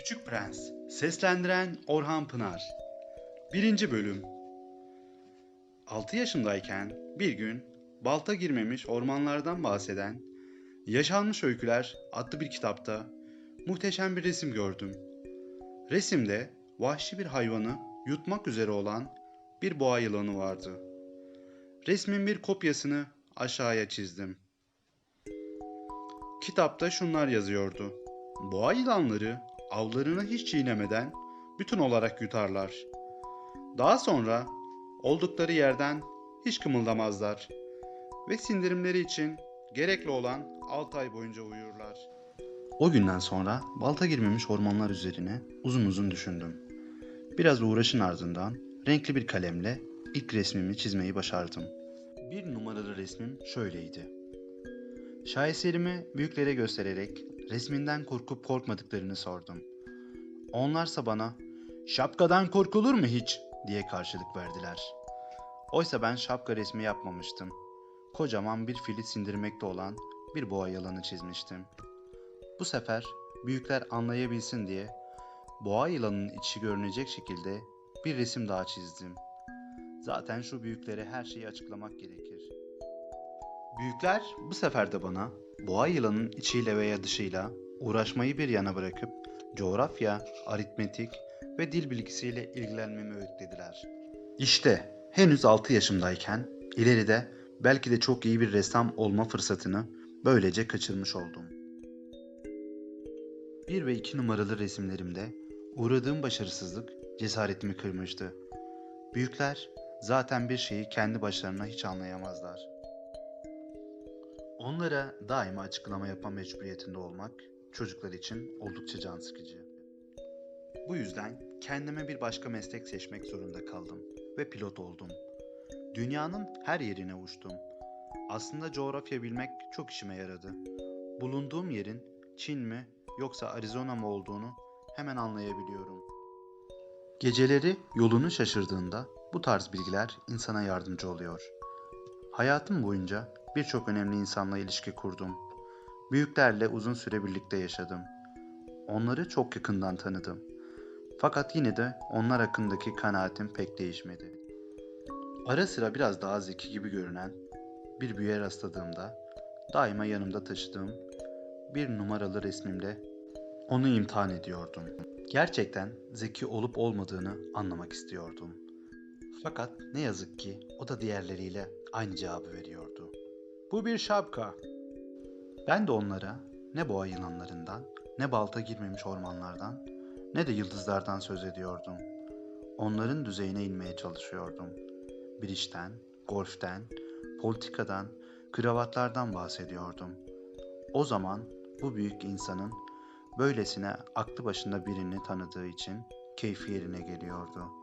Küçük Prens Seslendiren Orhan Pınar 1. Bölüm 6 yaşındayken bir gün balta girmemiş ormanlardan bahseden Yaşanmış Öyküler adlı bir kitapta muhteşem bir resim gördüm. Resimde vahşi bir hayvanı yutmak üzere olan bir boğa yılanı vardı. Resmin bir kopyasını aşağıya çizdim. Kitapta şunlar yazıyordu. Boğa yılanları avlarını hiç çiğnemeden bütün olarak yutarlar. Daha sonra oldukları yerden hiç kımıldamazlar ve sindirimleri için gerekli olan 6 ay boyunca uyurlar. O günden sonra balta girmemiş ormanlar üzerine uzun uzun düşündüm. Biraz uğraşın ardından renkli bir kalemle ilk resmimi çizmeyi başardım. Bir numaralı resmim şöyleydi. Şaheserimi büyüklere göstererek resminden korkup korkmadıklarını sordum. Onlarsa bana şapkadan korkulur mu hiç diye karşılık verdiler. Oysa ben şapka resmi yapmamıştım. Kocaman bir fili sindirmekte olan bir boğa yılanı çizmiştim. Bu sefer büyükler anlayabilsin diye boğa yılanının içi görünecek şekilde bir resim daha çizdim. Zaten şu büyüklere her şeyi açıklamak gerekir. Büyükler bu sefer de bana boğa yılanın içiyle veya dışıyla uğraşmayı bir yana bırakıp coğrafya, aritmetik ve dil bilgisiyle ilgilenmemi öğütlediler. İşte henüz 6 yaşımdayken ileride belki de çok iyi bir ressam olma fırsatını böylece kaçırmış oldum. 1 ve 2 numaralı resimlerimde uğradığım başarısızlık cesaretimi kırmıştı. Büyükler zaten bir şeyi kendi başlarına hiç anlayamazlar. Onlara daima açıklama yapma mecburiyetinde olmak çocuklar için oldukça can sıkıcı. Bu yüzden kendime bir başka meslek seçmek zorunda kaldım ve pilot oldum. Dünyanın her yerine uçtum. Aslında coğrafya bilmek çok işime yaradı. Bulunduğum yerin Çin mi yoksa Arizona mı olduğunu hemen anlayabiliyorum. Geceleri yolunu şaşırdığında bu tarz bilgiler insana yardımcı oluyor. Hayatım boyunca birçok önemli insanla ilişki kurdum. Büyüklerle uzun süre birlikte yaşadım. Onları çok yakından tanıdım. Fakat yine de onlar hakkındaki kanaatim pek değişmedi. Ara sıra biraz daha zeki gibi görünen bir büyüye rastladığımda daima yanımda taşıdığım bir numaralı resmimle onu imtihan ediyordum. Gerçekten zeki olup olmadığını anlamak istiyordum. Fakat ne yazık ki o da diğerleriyle aynı cevabı veriyordu. Bu bir şapka. Ben de onlara ne boğa yılanlarından, ne balta girmemiş ormanlardan, ne de yıldızlardan söz ediyordum. Onların düzeyine inmeye çalışıyordum. Bir işten, golften, politikadan, kravatlardan bahsediyordum. O zaman bu büyük insanın böylesine aklı başında birini tanıdığı için keyfi yerine geliyordu.